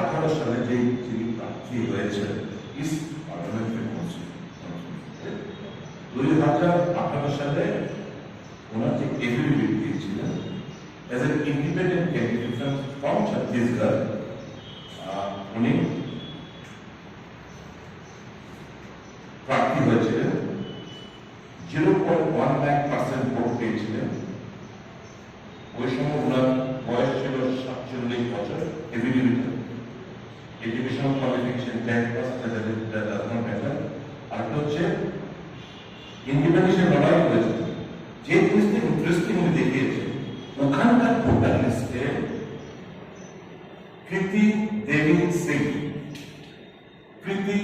আঠারো সালে যে যিনি প্রার্থী হয়েছেন ইস্ট পার্লামেন্টারি কাউন্সিল দুই হাজার আঠারো সালে ওনার যে এফিডেভিট দিয়েছিলেন as an independent candidate from Chhattisgarh উনি প্রার্থী হয়েছিলেন zero point one nine percent vote পেয়েছিলেন। ওই সময় ওনার ইন্ডিপেন্ডেন্সের লড়াই করেছে। যে ইন্টারেস্টিং উনি দেখিয়েছে, ওখানকার ভোটার লিস্টে কৃতি দেবী সিং। কৃতি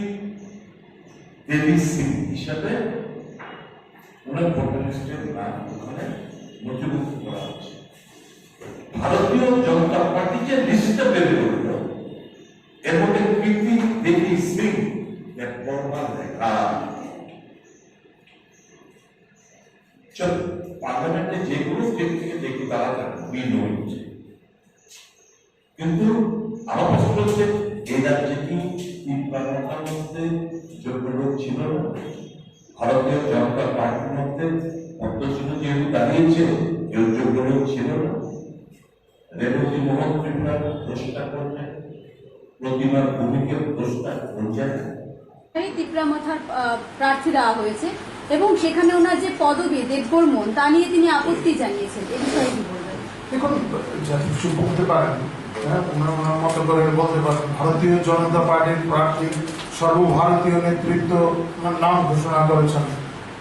দেবী সিং হিসাবে ওনার ভোটার লিস্টের নাম ওখানে নথিভুক্ত করা হচ্ছে। ভারতীয় জনতা পার্টি যে লিস্টটা বের করল, এর মধ্যে কৃতি দেবী সিং এর পরমার লেখা চল পার্লামেন্টে যে কোনো স্টেট থেকে দেখি তারা উই নো কিন্তু আমার প্রশ্ন হচ্ছে এই রাজ্যে কি তিন পার্লামেন্টের মধ্যে যোগ্য লোক ছিল ভারতীয় জনতা পার্টির মধ্যে পদ্মসিংহ যেহেতু দাঁড়িয়েছে কেউ যোগ্য লোক ছিল না। রেবতী মোহন ত্রিপুরার দোষটা করছেন প্রতিমার ভূমিকে দোষটা করছেন এই তিপ্রামাথার আহ, প্রার্থী দেওয়া হয়েছে। এবং সেখানে ওনার যে পদবী দেববর্মন তা নিয়ে তিনি আপত্তি জানিয়েছেন। এ বিষয়ে কি যা কিছু বলতে পারেন হ্যাঁ, বলতে পারেন। ভারতীয় জনতা পার্টির প্রার্থী সর্বভারতীয় নেতৃত্ব নাম ঘোষণা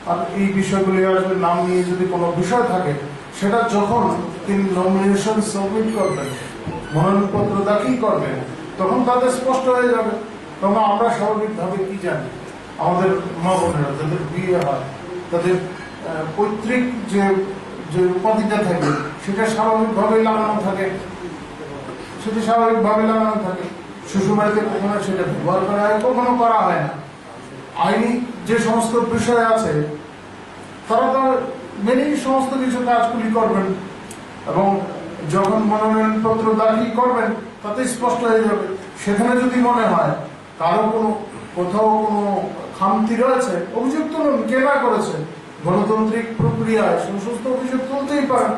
আর এই বিষয়গুলি নাম নিয়ে যদি কোনো থাকে সেটা যখন তিনি করবেন মনোনয়নপত্র দাখিল করবেন তখন তাদের স্পষ্ট হয়ে যাবে। তখন আমরা স্বাভাবিকভাবে কি জানি? আমাদের মা বোনেরা যাদের বিয়ে হয়, তাদের পৈতৃক যে যে উপাধিটা থাকে, সেটা স্বাভাবিকভাবেই লাগানো থাকে। সেটা স্বাভাবিকভাবে লাগানো থাকে। শ্বশুরবাড়িতে কখনো সেটা ব্যবহার করা হয়, কখনো করা হয় না। আইনি যে সমস্ত বিষয় আছে, তারা তো মেনেই সমস্ত কিছু কাজগুলি করবেন। এবং যখন মনোনয়নপত্র দাখিল করবেন, তাতে স্পষ্ট হয়ে যাবে। সেখানে যদি মনে হয়, কারও কোনো, কোথাও কোনো খামতি রয়েছে অভিযোগ তুলুন কে না করেছে? গণতান্ত্রিক প্রক্রিয়ায় সমস্ত অভিযোগ তুলতেই পারেন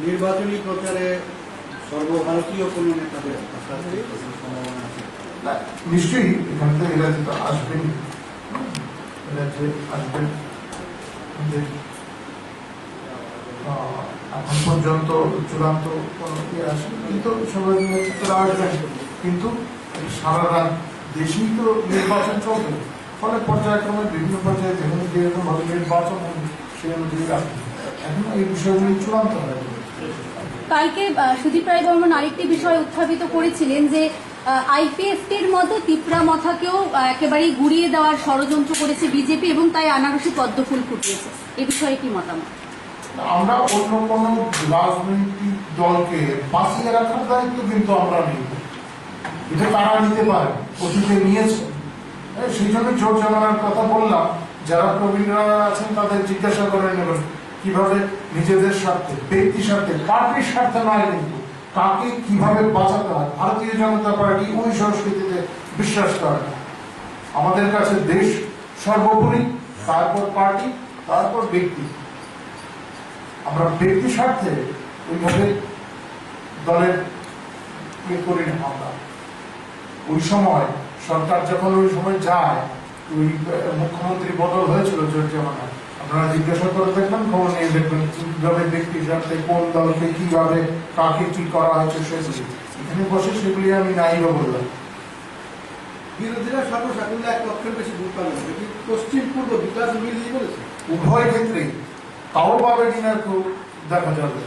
নির্বাচনী প্রচারে সর্বভারতীয় কোন নেতাদের নিশ্চয়ই এখান থেকে তো আসবেন আসবেন আহ, এখন পর্যন্ত চূড়ান্ত কোনো ইয়ে আসেনি কিন্তু সবাই আসবেন কিন্তু সারা রাত দেশেই তো নির্বাচন চলবে। ফলে পর্যায়ক্রমে বিভিন্ন পর্যায়ে যেখানে যেরকম ভাবে নির্বাচন হবে সেই অনুযায়ী আসবে এখন এই বিষয়গুলি চূড়ান্ত হয়ে কালকে সুদীপ রায় বর্মন আরেকটি বিষয় উত্থাপিত করেছিলেন যে আইপিএফটির মতো তিপ্রামথাকেও আহ, একেবারেই গুড়িয়ে দেওয়ার ষড়যন্ত্র করেছে বিজেপি এবং তাই আনারসি পদ্মফুল ফুটিয়েছে। এ বিষয়ে কি মতামত? আমরা অন্য কোন রাজনৈতিক দলকে বাঁচিয়ে রাখার দায়িত্ব কিন্তু আমরা নিই। এটা তারা নিতে পারে, অতীতে নিয়েছে। সেই জন্য জোর জামানার কথা বললাম। যারা প্রবীণরা আছেন, তাদের জিজ্ঞাসা করে নেবেন, কীভাবে নিজেদের স্বার্থে ব্যক্তি স্বার্থে পার্টির স্বার্থে নয় কিন্তু, কাকে কীভাবে বাঁচাতে হয়, ভারতীয় জনতা পার্টি ওই সংস্কৃতিতে বিশ্বাস করে না। আমাদের কাছে দেশ সর্বোপরি, তারপর পার্টি, তারপর ব্যক্তি। আমরা ব্যক্তি স্বার্থে ওইভাবে দলের করি না আমরা। ওই সময় সরকার যখন ওই সময় যায় ওই মুখ্যমন্ত্রী বদল হয়েছিল জোর জামানায়। আপনারা জিজ্ঞাসা করে দেখবেন খবর নিয়ে দেখবেন কীভাবে ব্যক্তি স্বার্থে কোন দলকে কীভাবে কাকে কি করা হয়েছে সেগুলি। এখানে বসে সেগুলি আমি নাইও বললাম। বিরোধীরা সর্বসাকুল্য এক লক্ষের বেশি ভোট এটি পশ্চিম পূর্ব বিকাশ মিলিয়ে বলেছে। উভয় ক্ষেত্রেই। তাও পাবে কিনা দেখা যাবে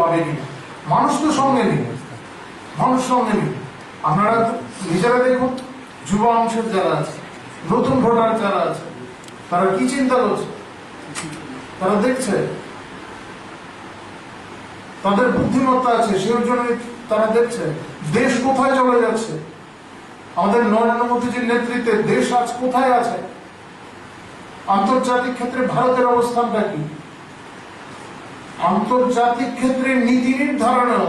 পাবে কিনা মানুষ তো সঙ্গে নেই। মানুষ সঙ্গে নেই। আপনারা নিজেরা দেখুন, যুব অংশের যারা আছে, নতুন ভোটার যারা আছে, তারা কি চিন্তা করছে? তারা দেখছে, তাদের বুদ্ধিমত্তা আছে, সেই জন্য তারা দেখছে, দেশ কোথায় চলে যাচ্ছে? আমাদের নরেন্দ্র মোদীজির নেতৃত্বে দেশ আজ কোথায় আছে? আন্তর্জাতিক ক্ষেত্রে ভারতের অবস্থানটা কি? আন্তর্জাতিক ক্ষেত্রে নীতি নির্ধারণেও